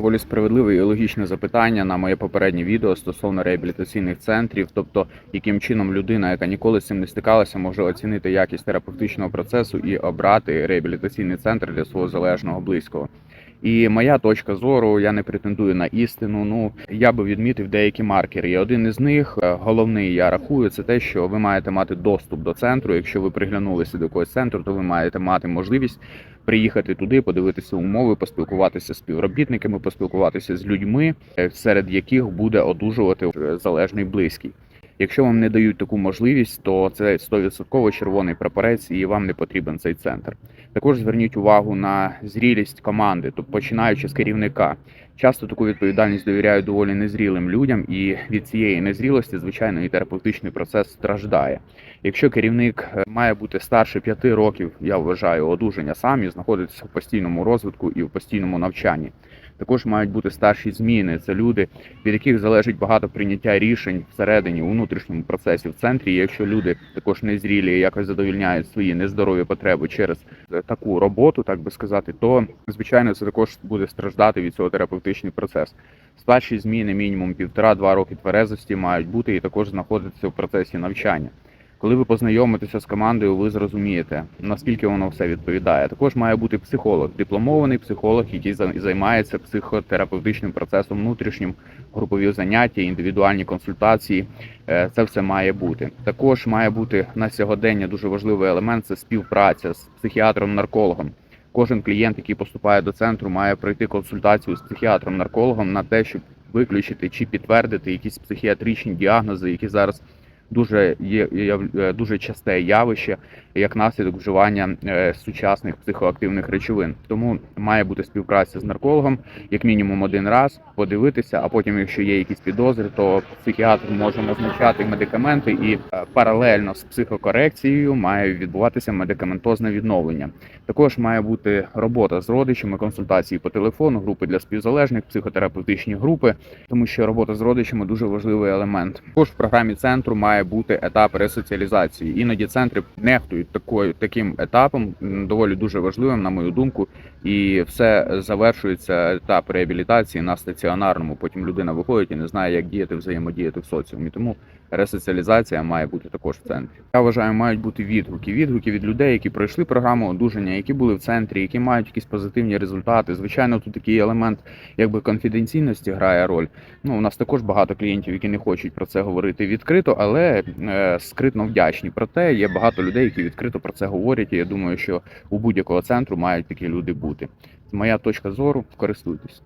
Доволі справедливе і логічне запитання на моє попереднє відео стосовно реабілітаційних центрів, тобто яким чином людина, яка ніколи з цим не стикалася, може оцінити якість терапевтичного процесу і обрати реабілітаційний центр для свого залежного близького. І моя точка зору, я не претендую на істину. Ну я би відмітив деякі маркери. І один із них, е, головний, я рахую, це те, що ви маєте мати доступ до центру. Якщо ви приглянулися до якогось центру, то ви маєте мати можливість приїхати туди, подивитися умови, поспілкуватися з співробітниками, поспілкуватися з людьми, е, серед яких буде одужувати е, залежний близький. Якщо вам не дають таку можливість, то це 100% червоний прапорець, і вам не потрібен цей центр. Також зверніть увагу на зрілість команди, тобто починаючи з керівника. Часто таку відповідальність довіряють доволі незрілим людям, і від цієї незрілості, звичайно, і терапевтичний процес страждає. Якщо керівник е, має бути старше 5 років, я вважаю, одужання сам і знаходиться в постійному розвитку і в постійному навчанні. Також мають бути старші зміни. Це люди, від яких залежить багато прийняття рішень всередині у внутрішньому процесі в центрі. І якщо люди також незрілі і якось задовільняють свої нездорові потреби через е, таку роботу, так би сказати, то звичайно це також буде страждати від цього терапевтичний процес. Старші зміни мінімум півтора-два роки тверезості мають бути і також знаходитися в процесі навчання. Коли ви познайомитеся з командою, ви зрозумієте, наскільки воно все відповідає. Також має бути психолог, дипломований психолог, який за- займається психотерапевтичним процесом внутрішнім, групові заняття, індивідуальні консультації. Е, Це все має бути. Також має бути на сьогодення дуже важливий елемент це співпраця з психіатром-наркологом. Кожен клієнт, який поступає до центру, має пройти консультацію з психіатром-наркологом на те, щоб виключити чи підтвердити якісь психіатричні діагнози, які зараз дуже є е, дуже часте явище як наслідок вживання е, сучасних психоактивних речовин. Тому має бути співпраця з наркологом як мінімум один раз, подивитися, а потім, якщо є якісь підозри, то психіатр може назначати медикаменти, і е, паралельно з психокорекцією має відбуватися медикаментозне відновлення. Також має бути робота з родичами, консультації по телефону, групи для співзалежних, психотерапевтичні групи, тому що робота з родичами дуже важливий елемент. Також в програмі центру має бути етап ресоціалізації. Іноді центри нехтують такою таким етапом, доволі дуже важливим, на мою думку. І все завершується етап реабілітації на стаціонарному. Потім людина виходить і не знає, як діяти, взаємодіяти в соціумі. Тому ресоціалізація має бути також в центрі. Я вважаю, мають бути відгуки. Відгуки від людей, які пройшли програму одужання, які були в центрі, які мають якісь позитивні результати. Звичайно, тут такий елемент, якби конфіденційності грає роль. Ну, у нас також багато клієнтів, які не хочуть про це говорити відкрито, але е, скритно вдячні. Проте є багато людей, які відкрито про це говорять. І я думаю, що у будь-якого центру мають такі люди бути. Моя точка зору користуйтесь.